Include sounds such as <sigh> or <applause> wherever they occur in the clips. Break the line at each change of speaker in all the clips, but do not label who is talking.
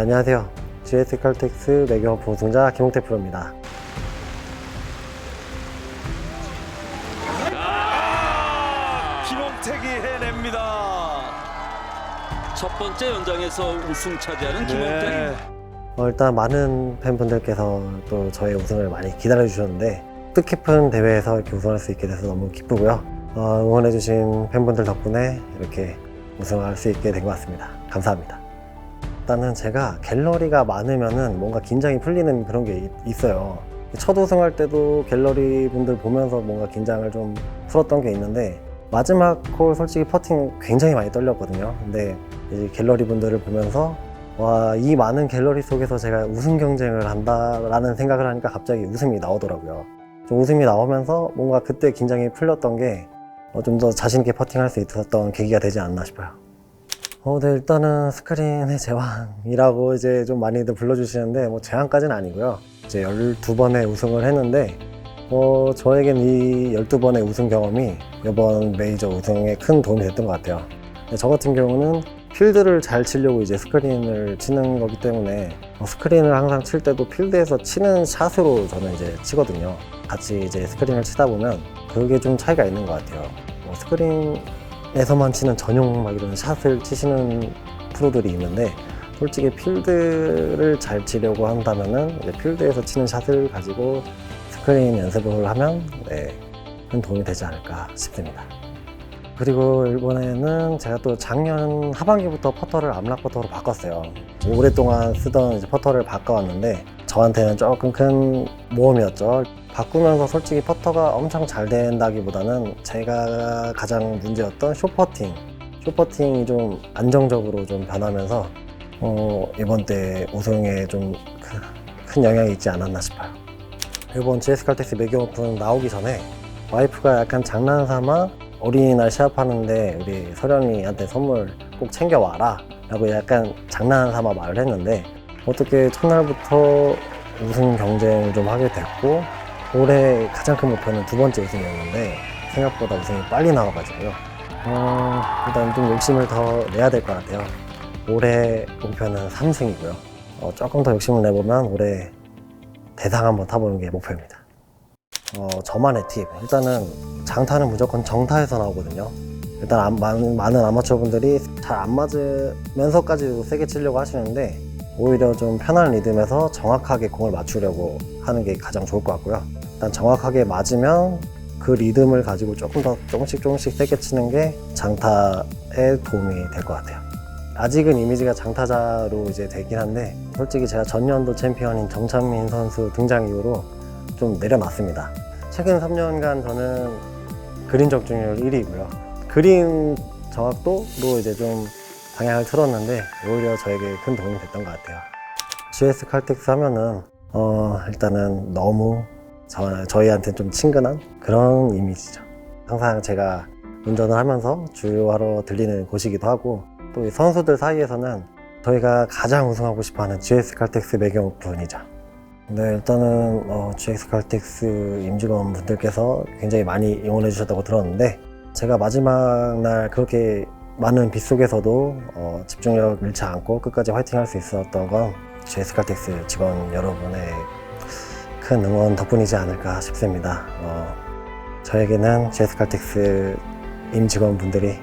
안녕하세요. GS 칼텍스 매경업 우승자 김홍태 프로입니다.
김홍택이 해냅니다.
첫 번째 연장에서 우승 차지하는
네.
김홍택.
어, 일단 많은 팬분들께서 또 저의 우승을 많이 기다려 주셨는데 뜻깊은 대회에서 이렇게 우승할 수 있게 돼서 너무 기쁘고요. 어, 응원해 주신 팬분들 덕분에 이렇게 우승할 수 있게 된 것 같습니다. 감사합니다. 일단은 제가 갤러리가 많으면은 뭔가 긴장이 풀리는 그런 게 있- 있어요. 첫 우승할 때도 갤러리 분들 보면서 뭔가 긴장을 좀 풀었던 게 있는데 마지막 홀 솔직히 퍼팅 굉장히 많이 떨렸거든요. 근데 이제 갤러리 분들을 보면서 와, 이 많은 갤러리 속에서 제가 우승 경쟁을 한다라는 생각을 하니까 갑자기 웃음이 나오더라고요. 좀 웃음이 나오면서 뭔가 그때 긴장이 풀렸던 게 어, 좀더 자신있게 퍼팅할 수 있었던 계기가 되지 않나 싶어요. 어, 네, 일단은 스크린의 제왕이라고 이제 좀 많이들 불러주시는데, 뭐, 제왕까지는 아니고요. 이제 12번의 우승을 했는데, 어, 저에겐 이 12번의 우승 경험이 이번 메이저 우승에 큰 도움이 됐던 것 같아요. 저 같은 경우는 필드를 잘 치려고 이제 스크린을 치는 거기 때문에 어, 스크린을 항상 칠 때도 필드에서 치는 샷으로 저는 이제 치거든요. 같이 이제 스크린을 치다 보면 그게 좀 차이가 있는 것 같아요. 뭐 스크린 에서만 치는 전용 막 이런 샷을 치시는 프로들이 있는데 솔직히 필드를 잘 치려고 한다면은 필드에서 치는 샷을 가지고 스크린 연습을 하면 네, 큰 도움이 되지 않을까 싶습니다. 그리고 이번에는 제가 또 작년 하반기부터 퍼터를 암락 퍼터로 바꿨어요. 오랫동안 쓰던 퍼터를 바꿔왔는데 저한테는 조금 큰 모험이었죠. 바꾸면서 솔직히 퍼터가 엄청 잘 된다기보다는 제가 가장 문제였던 쇼퍼팅. 쇼퍼팅이 좀 안정적으로 좀 변하면서 어, 이번 때 우승에 좀 큰 영향이 있지 않았나 싶어요. 이번 GS 칼텍스 매경 오픈 나오기 전에 와이프가 약간 장난삼아 어린이날 시합하는데 우리 서련이한테 선물 꼭 챙겨와라 라고 약간 장난삼아 말을 했는데 어떻게 첫날부터 우승 경쟁을 좀 하게 됐고 올해 가장 큰 목표는 두 번째 우승이었는데 생각보다 우승이 빨리 나와가지고요 어, 일단 좀 욕심을 더 내야 될 것 같아요 올해 목표는 3승이고요 어, 조금 더 욕심을 내보면 올해 대상 한번 타보는 게 목표입니다 어, 저만의 팁. 일단은 장타는 무조건 정타에서 나오거든요. 일단 많은 아마추어 분들이 잘 안 맞으면서까지도 세게 치려고 하시는데 오히려 좀 편한 리듬에서 정확하게 공을 맞추려고 하는 게 가장 좋을 것 같고요. 일단 정확하게 맞으면 그 리듬을 가지고 조금 더 조금씩 조금씩 세게 치는 게 장타에 도움이 될 것 같아요. 아직은 이미지가 장타자로 이제 되긴 한데 솔직히 제가 전년도 챔피언인 정찬민 선수 등장 이후로 좀 내려놨습니다. 최근 3년간 저는 그린 적중률 1위고요. 그린 정확도로 이제 좀 방향을 틀었는데 오히려 저에게 큰 도움이 됐던 것 같아요. GS 칼텍스 하면은 어 일단은 너무 저, 저희한테 좀 친근한 그런 이미지죠. 항상 제가 운전을 하면서 주유하러 들리는 곳이기도 하고 또이 선수들 사이에서는 저희가 가장 우승하고 싶어하는 GS 칼텍스 매경 오픈이죠. 네, 일단은 어, GX 칼텍스 임직원 분들께서 굉장히 많이 응원해 주셨다고 들었는데 제가 마지막 날 그렇게 많은 빗 속에서도 어, 집중력 잃지 않고 끝까지 화이팅 할 수 있었던 건 GX 칼텍스 직원 여러분의 큰 응원 덕분이지 않을까 싶습니다. 어, 저에게는 GX 칼텍스 임직원 분들이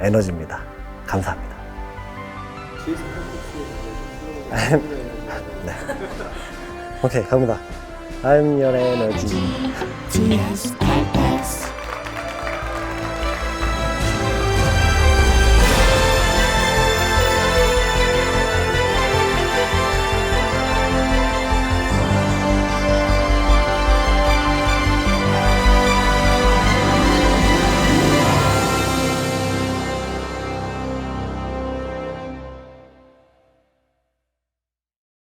에너지입니다. 감사합니다. <laughs> 네. 오케이, 갑니다. I'm your energy. <laughs>